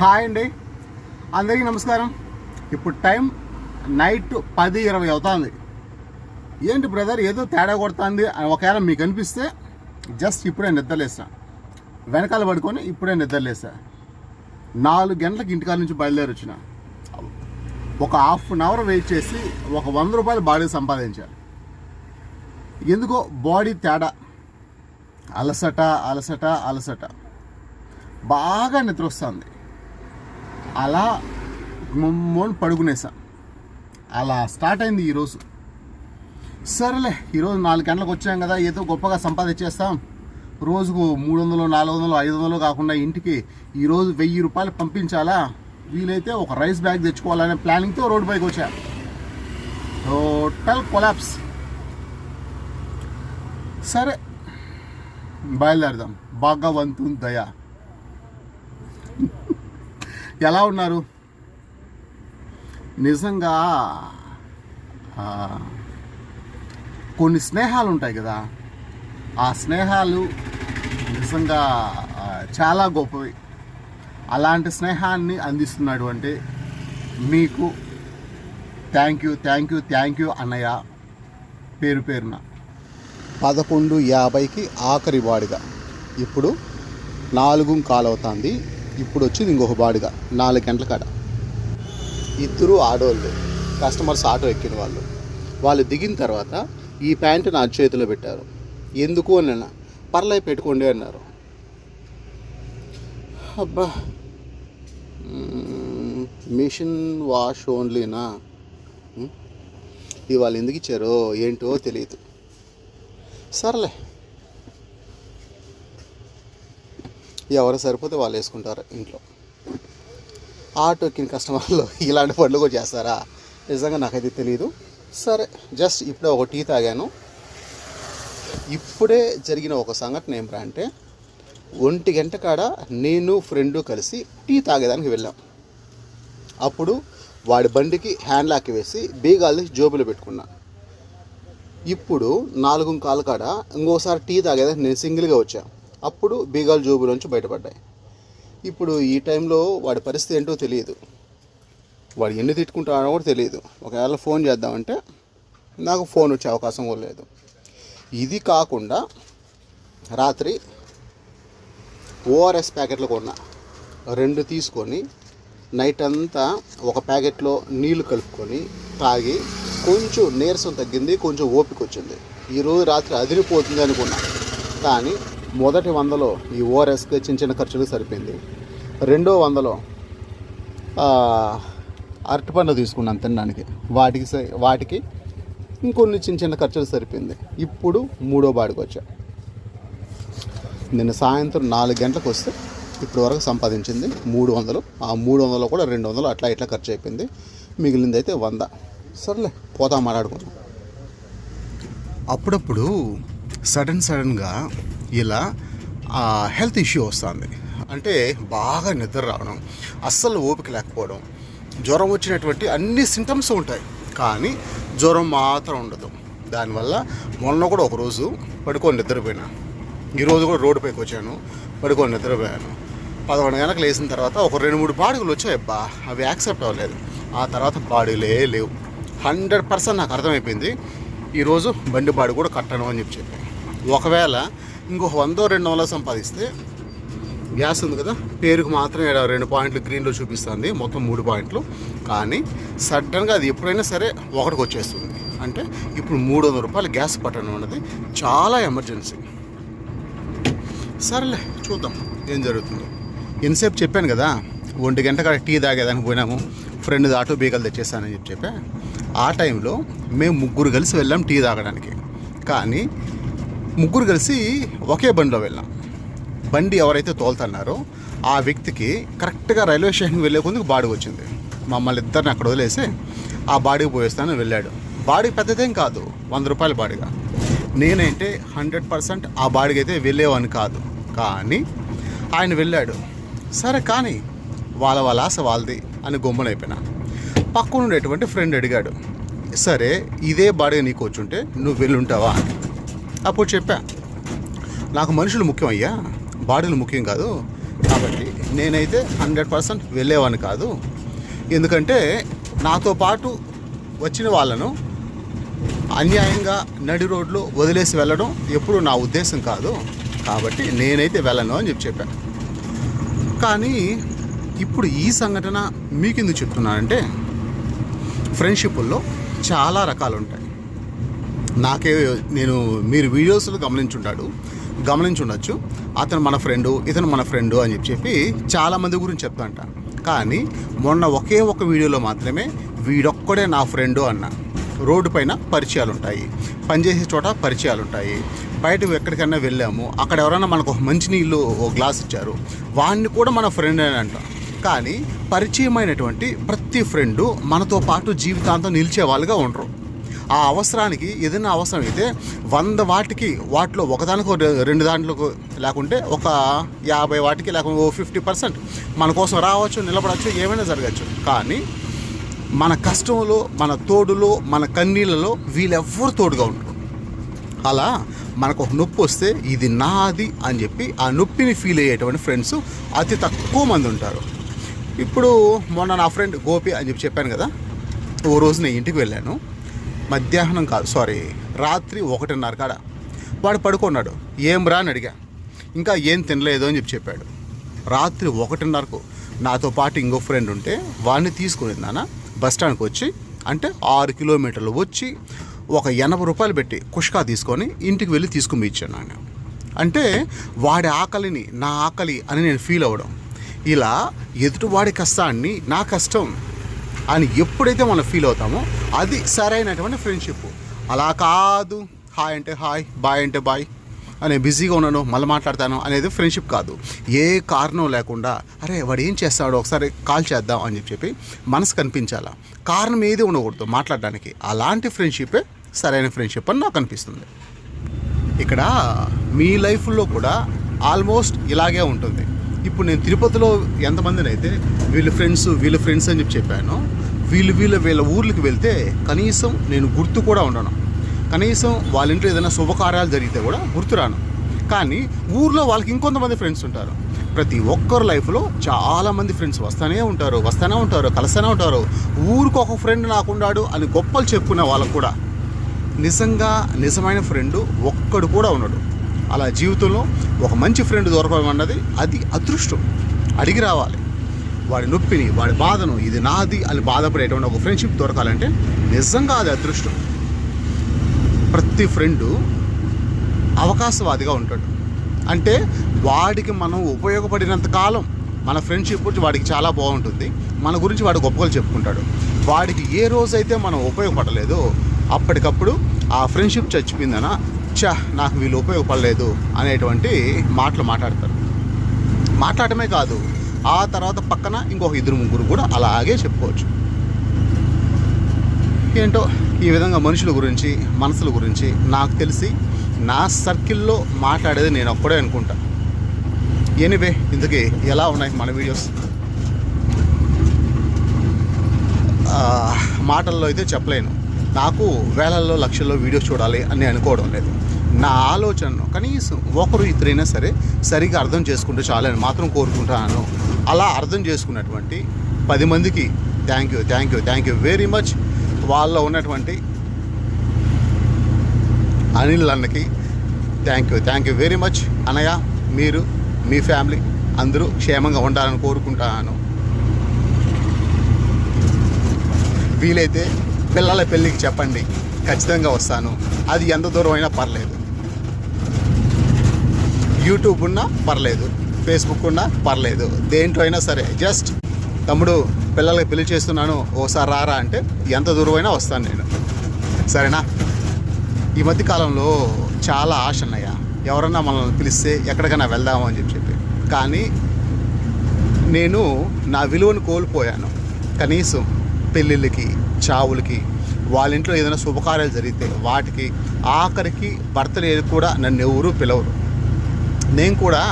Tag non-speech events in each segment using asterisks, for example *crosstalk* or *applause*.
Hi అండి. అందరికీ నమస్కారం. ఇప్పుడు టైం నైట్ పది ఇరవై అవుతుంది. ఏంటి బ్రదర్ ఏదో తేడా కొడుతుంది అని ఒకవేళ మీకు అనిపిస్తే జస్ట్ ఇప్పుడే నిద్రలేసా వెనకాల పడుకొని ఇప్పుడే నిద్రలేసా నాలుగు గంటలకు ఇంటికాల నుంచి బయలుదేరి వచ్చిన. ఒక హాఫ్ అన్ అవర్ వెయిట్ చేసి ఒక వంద రూపాయలు బాడీ సంపాదించాను ఎందుకో బాడీ తేడా. అలసట అలసట అలసట. బాగా నిద్ర వస్తుంది అలా మొమ్మని పడుకునేసా అలా స్టార్ట్ అయింది ఈరోజు సరేలే ఈరోజు నాలుగు గంటలకు వచ్చాం కదా ఏదో గొప్పగా సంపాదించేస్తాం. రోజుకు మూడు వందలు నాలుగు వందలు ఐదు వందలు కాకుండా ఇంటికి ఈరోజు వెయ్యి రూపాయలు పంపించాలా? వీలైతే ఒక రైస్ బ్యాగ్ తెచ్చుకోవాలనే ప్లానింగ్తో రోడ్ పైకి వచ్చా. Total collapse. సరే బయలుదేరదాం. వంతు దయా. ఎలా ఉన్నారు? నిజంగా కొన్ని స్నేహాలు ఉంటాయి కదా. ఆ స్నేహాలు నిజంగా చాలా గొప్పవి. అలాంటి స్నేహాన్ని అందిస్తున్నటువంటి మీకు thank you thank you thank you అన్నయ్య పేరు పేరున. పదకొండు యాభైకి ఆఖరి వాడిగా ఇప్పుడు నాలుగు కాలవుతుంది. ఇప్పుడు వచ్చింది ఇంకొక బాడిగా నాలుగు గంటల కాడ. ఇద్దరు ఆడోళ్ళు కస్టమర్స్ ఆటో ఎక్కిన వాళ్ళు. వాళ్ళు దిగిన తర్వాత ఈ ప్యాంటు నా చేతిలో పెట్టారు. ఎందుకు అని అన్న పర్లే పెట్టుకోండి అన్నారు. అబ్బా! మిషన్ వాష్ ఓన్లీనా? ఇవాళ ఎందుకు ఇచ్చారో ఏంటో తెలియదు సర్లే. ఎవరు సరిపోతే వాళ్ళు వేసుకుంటారు ఇంట్లో. ఆటో ఎక్కిన కస్టమర్లు *laughs* ఇలాంటి పనులు కూడా చేస్తారా? నిజంగా నాకైతే తెలియదు సరే జస్ట్ ఇప్పుడే ఒక టీ తాగాను. ఇప్పుడే జరిగిన ఒక సంఘటన ఏమిరా అంటే ఒంటి గంట కాడ నేను ఫ్రెండ్ కలిసి టీ తాగేదానికి వెళ్ళాం. అప్పుడు వాడి బండికి హ్యాండ్ లాక్ వేసి బీగాలు జోబులో పెట్టుకున్నా. ఇప్పుడు నాలుగు కాలు కాడ ఇంకోసారి టీ తాగేదానికి నేను సింగిల్గా వచ్చాను అప్పుడు బీగాలు జోబులోంచి బయటపడ్డాయి. ఇప్పుడు ఈ టైంలో వాడి పరిస్థితి ఏంటో తెలియదు. వాడు ఎన్ని తిట్టుకుంటాడో కూడా తెలియదు. ఒకవేళ ఫోన్ చేద్దామంటే నాకు ఫోన్ వచ్చే అవకాశం కూడా లేదు. ఇది కాకుండా రాత్రి ఓఆర్ఎస్ ప్యాకెట్లు కొన్నా. రెండు తీసుకొని నైట్ అంతా ఒక ప్యాకెట్లో నీళ్ళు కలుపుకొని తాగి కొంచెం నీరసం తగ్గింది కొంచెం ఓపిక వచ్చింది. ఈరోజు రాత్రి అదిరిపోతుంది అనుకున్నా. కానీ మొదటి వందలో ఈ ఓఆర్ఎస్కి చిన్న చిన్న ఖర్చులు సరిపోయింది. రెండో వందలో అరటిపండు తీసుకున్నాను తినడానికి. వాటికి వాటికి ఇంకొన్ని చిన్న చిన్న ఖర్చులు సరిపోయింది. ఇప్పుడు మూడో బాడికి వచ్చా. నిన్న సాయంత్రం నాలుగు గంటలకు వస్తే ఇప్పటి వరకు సంపాదించింది మూడు వందలు. ఆ మూడు వందలు కూడా రెండు వందలు అట్లా ఇట్లా ఖర్చు అయిపోయింది. మిగిలింది అయితే వంద. సర్లే పోతాం మాట్లాడుకుందాం. అప్పుడప్పుడు సడన్ సడన్గా ఇలా హెల్త్ ఇష్యూ వస్తుంది. అంటే బాగా నిద్ర రావడం అస్సలు ఓపిక లేకపోవడం జ్వరం వచ్చినటువంటి అన్ని సింటమ్స్ ఉంటాయి. కానీ జ్వరం మాత్రం ఉండదు. దానివల్ల మొన్న కూడా ఒకరోజు పడుకొని నిద్రపోయినా. ఈరోజు కూడా రోడ్డు పైకి వచ్చాను పడుకొని నిద్రపోయాను. పదకొండు గంటలకు లేచిన తర్వాత ఒక రెండు మూడు బాడుగులు వచ్చాయి. అబ్బా అవి యాక్సెప్ట్ అవ్వలేదు. ఆ తర్వాత బాడీలే లేవు. హండ్రెడ్ పర్సెంట్ నాకు అర్థమైపోయింది. ఈరోజు బండి బాడీ కూడా కట్టను అని చెప్పి చెప్పాను. ఒకవేళ ఇంకొక వందో రెండు వందలు సంపాదిస్తే గ్యాస్ ఉంది కదా పేరుకు మాత్రం రెండు పాయింట్లు గ్రీన్లో చూపిస్తుంది మొత్తం మూడు పాయింట్లు. కానీ సడన్గా అది ఎప్పుడైనా సరే ఒకటికి వచ్చేస్తుంది. అంటే ఇప్పుడు మూడు వందల రూపాయలు గ్యాస్ పట్టడం అన్నది చాలా ఎమర్జెన్సీ. సరేలే చూద్దాం ఏం జరుగుతుందో. ఎంతసేపు చెప్పాను కదా ఒంటి గంట కాడ టీ తాగేదానికి పోయినాము ఫ్రెండ్ ఆటో బీగలు తెచ్చేసానని చెప్పి చెప్పా. ఆ టైంలో మేము ముగ్గురు కలిసి వెళ్ళాం టీ తాగడానికి. కానీ ముగ్గురు కలిసి ఒకే బండిలో వెళ్ళాం. బండి ఎవరైతే తోలుతున్నారో ఆ వ్యక్తికి కరెక్ట్గా రైల్వే స్టేషన్కి వెళ్ళే కొందుకు బాడీ వచ్చింది. మమ్మల్ని ఇద్దరిని అక్కడ వదిలేసి ఆ బాడీకి పోయేస్తానని వెళ్ళాడు. బాడీ పెద్దదేం కాదు వంద రూపాయల బాడీగా. నేనైతే హండ్రెడ్ పర్సెంట్ ఆ బాడీకి అయితే వెళ్ళేవాని కాదు. కానీ ఆయన వెళ్ళాడు. సరే కానీ వాళ్ళ వాళ్ళ ఆశ వాళ్ళది అని గొమ్మనైపోయినా పక్కన ఉండేటువంటి ఫ్రెండ్ అడిగాడు సరే ఇదే బాడీ నీకు వచ్చుంటే నువ్వు వెళ్ళుంటావా? అని అప్పుడు చెప్పా నాకు మనుషులు ముఖ్యం అయ్యా బాడీలు ముఖ్యం కాదు. కాబట్టి నేనైతే హండ్రెడ్ పర్సెంట్ వెళ్ళేవాడిని కాదు. ఎందుకంటే నాతో పాటు వచ్చిన వాళ్ళను అన్యాయంగా నడి రోడ్లో వదిలేసి వెళ్ళడం ఎప్పుడు నా ఉద్దేశం కాదు. కాబట్టి నేనైతే వెళ్ళను అని చెప్పి చెప్పాను కానీ ఇప్పుడు ఈ సంఘటన మీకెందుకు చెప్తున్నానంటే ఫ్రెండ్షిప్లో చాలా రకాలు ఉంటాయి నాకే నేను మీరు వీడియోస్లో గమనించుంటాడు గమనించుండొచ్చు. అతను మన ఫ్రెండు ఇతను మన ఫ్రెండు అని చెప్పి చెప్పి చాలామంది గురించి చెప్తాంట. కానీ మొన్న ఒకే ఒక వీడియోలో మాత్రమే వీడొక్కడే నా ఫ్రెండు అన్న. రోడ్డు పైన పరిచయాలు ఉంటాయి పనిచేసే చోట పరిచయాలు ఉంటాయి బయట ఎక్కడికైనా వెళ్ళాము. అక్కడ ఎవరైనా మనకు ఒక మంచినీళ్ళు ఓ గ్లాస్ ఇచ్చారు. వాడిని కూడా మన ఫ్రెండ్ అని అంటాం. కానీ పరిచయమైనటువంటి ప్రతి ఫ్రెండు మనతో పాటు జీవితాంతం నిలిచే వాళ్ళుగా ఉండరు. ఆ అవసరానికి ఏదైనా అవసరం అయితే వంద వాటికి వాటిలో ఒకదానికి రెండు దాంట్లో లేకుంటే ఒక యాభై వాటికి లేకుంటే ఓ ఫిఫ్టీ పర్సెంట్ మన కోసం రావచ్చు నిలబడవచ్చు ఏమైనా జరగచ్చు. కానీ మన కష్టంలో మన తోడులో మన కన్నీళ్ళలో వీళ్ళెవ్వరు తోడుగా ఉంటారు అలా మనకు ఒక నొప్పి వస్తే ఇది నాది అని చెప్పి ఆ నొప్పిని ఫీల్ అయ్యేటువంటి ఫ్రెండ్స్ అతి తక్కువ మంది ఉంటారు. ఇప్పుడు మొన్న నా ఫ్రెండ్ గోపి అని చెప్పి చెప్పాను కదా ఓ రోజు నేను ఇంటికి వెళ్ళాను. మధ్యాహ్నం కాదు సారీ రాత్రి ఒకటిన్నర కాడ. వాడు పడుకున్నాడు. ఏం రా అని అడిగా. ఇంకా ఏం తినలేదు అని చెప్పి చెప్పాడు. రాత్రి ఒకటిన్నరకు నాతో పాటు ఇంకో ఫ్రెండ్ ఉంటే వాడిని తీసుకుని నాన్న బస్ స్టాండ్కి వచ్చి అంటే ఆరు కిలోమీటర్లు వచ్చి ఒక ఎనభై రూపాయలు పెట్టి కుష్కా తీసుకొని ఇంటికి వెళ్ళి తీసుకుని ఇచ్చాను ఆయన. అంటే వాడి ఆకలిని నా ఆకలి అని నేను ఫీల్ అవ్వడం. ఇలా ఎదుటివాడి కష్టాన్ని నా కష్టం అని ఎప్పుడైతే మనం ఫీల్ అవుతామో అది సరైనటువంటి ఫ్రెండ్షిప్ అలా కాదు. హాయ్ అంటే హాయ్ బాయ్ అంటే బాయ్ అనే బిజీగా ఉన్నాను మళ్ళీ మాట్లాడతాను అనేది ఫ్రెండ్షిప్ కాదు. ఏ కారణం లేకుండా అరే వాడు ఏం చేస్తాడో ఒకసారి కాల్ చేద్దాం అని చెప్పి చెప్పి మనసు కనిపించాలా? కారణం ఏది ఉండకూడదు మాట్లాడడానికి. అలాంటి ఫ్రెండ్షిప్పే సరైన ఫ్రెండ్షిప్ అని నాకు అనిపిస్తుంది. ఇక్కడ మీ లైఫ్లో కూడా ఆల్మోస్ట్ ఇలాగే ఉంటుంది. ఇప్పుడు నేను తిరుపతిలో ఎంతమందిని అయితే వీళ్ళ ఫ్రెండ్స్ వీళ్ళ ఫ్రెండ్స్ అని చెప్పి చెప్పాను వీళ్ళు వీళ్ళ వీళ్ళ ఊర్లకు వెళ్తే కనీసం నేను గుర్తు కూడా ఉండను. కనీసం వాళ్ళ ఇంట్లో ఏదైనా శుభకార్యాలు జరిగితే కూడా గుర్తురాను కానీ ఊర్లో వాళ్ళకి ఇంకొంతమంది ఫ్రెండ్స్ ఉంటారు. ప్రతి ఒక్కరు లైఫ్లో చాలామంది ఫ్రెండ్స్ వస్తూనే ఉంటారు వస్తూనే ఉంటారు కలుస్తూనే ఉంటారు. ఊరికి ఒక ఫ్రెండ్ నాకున్నాడు అని గొప్పలు చెప్పుకునే వాళ్ళకు కూడా. నిజంగా నిజమైన ఫ్రెండ్ ఒక్కడు కూడా ఉన్నాడు అలా జీవితంలో ఒక మంచి ఫ్రెండ్ దొరకడం అన్నది అది అదృష్టం. అడిగి రావాలి. వాడి నొప్పిని వాడి బాధను ఇది నాది అని బాధపడేటువంటి ఒక ఫ్రెండ్షిప్ దొరకాలంటే నిజంగా అది అదృష్టం. ప్రతి ఫ్రెండు అవకాశవాదిగా ఉంటాడు. అంటే వాడికి మనం ఉపయోగపడినంత కాలం మన ఫ్రెండ్షిప్ గురించి వాడికి చాలా బాగుంటుంది. మన గురించి వాడు గొప్పగా చెప్పుకుంటాడు. వాడికి ఏ రోజైతే మనం ఉపయోగపడలేదో అప్పటికప్పుడు ఆ ఫ్రెండ్షిప్ చచ్చిపోయిందనా? చా నాకు వీళ్ళు ఉపయోగపడలేదు అనేటువంటి మాటలు మాట్లాడతారు. మాట్లాడటమే కాదు ఆ తర్వాత పక్కన ఇంకొక ఇద్దరు ముగ్గురు కూడా అలాగే చెప్పుకోవచ్చు. ఏంటో ఈ విధంగా మనుషుల గురించి మనసుల గురించి నాకు తెలిసి నా సర్కిల్లో మాట్లాడేది నేను ఒక్కడే అనుకుంటా. ఎనివే ఇందుకే ఎలా ఉన్నాయి మన వీడియోస్? మాటల్లో అయితే చెప్పలేను. నాకు వేలల్లో లక్షల్లో వీడియోస్ చూడాలి అని అనుకోవడం లేదు. నా ఆలోచనను కనీసం ఒకరు ఇద్దరైనా సరే సరిగా అర్థం చేసుకుంటే చాలని మాత్రం కోరుకుంటాను. అలా అర్థం చేసుకున్నటువంటి పది మందికి thank you thank you thank you very much వాళ్ళలో ఉన్నటువంటి అనిల్ అన్నకి thank you thank you very much అన్నయ్య మీరు మీ ఫ్యామిలీ అందరూ క్షేమంగా ఉండాలని కోరుకుంటాను. వీలైతే పిల్లల పెళ్ళికి చెప్పండి. ఖచ్చితంగా వస్తాను. అది ఎంత దూరం అయినా పర్లేదు. యూట్యూబ్ ఉన్నా పర్లేదు ఫేస్బుక్ ఉన్నా పర్లేదు దేంట్లో అయినా సరే. జస్ట్ తమ్ముడు పిల్లలకి పెళ్ళి చేస్తున్నాను ఓసారి రారా అంటే ఎంత దూరమైనా వస్తాను నేను. సరేనా? ఈ మధ్య కాలంలో చాలా ఆశ అన్నయ్య. ఎవరన్నా మనల్ని పిలిస్తే ఎక్కడికైనా వెళ్దాము అని చెప్పి చెప్పి. కానీ నేను నా విలువను కోల్పోయాను. కనీసం పెళ్ళిళ్ళకి చావులకి వాళ్ళ ఇంట్లో ఏదైనా శుభకార్యాలు జరిగితే వాటికి ఆఖరికి బర్త్డే కూడా నన్ను ఎవరూ పిలవరు. నేను కూడా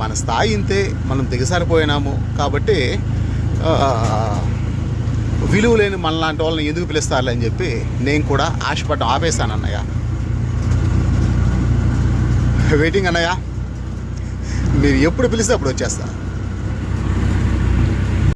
మన స్థాయి ఇంతే మనం దిగసారిపోయినాము కాబట్టి విలువ లేని మనలాంటి వాళ్ళని ఎందుకు పిలుస్తారులే అని చెప్పి నేను కూడా ఆశపడ్డం ఆపేశాను అన్నయ్య. వెయిటింగ్ అన్నయ్య మీరు ఎప్పుడు పిలిస్తే అప్పుడు వచ్చేస్తాను.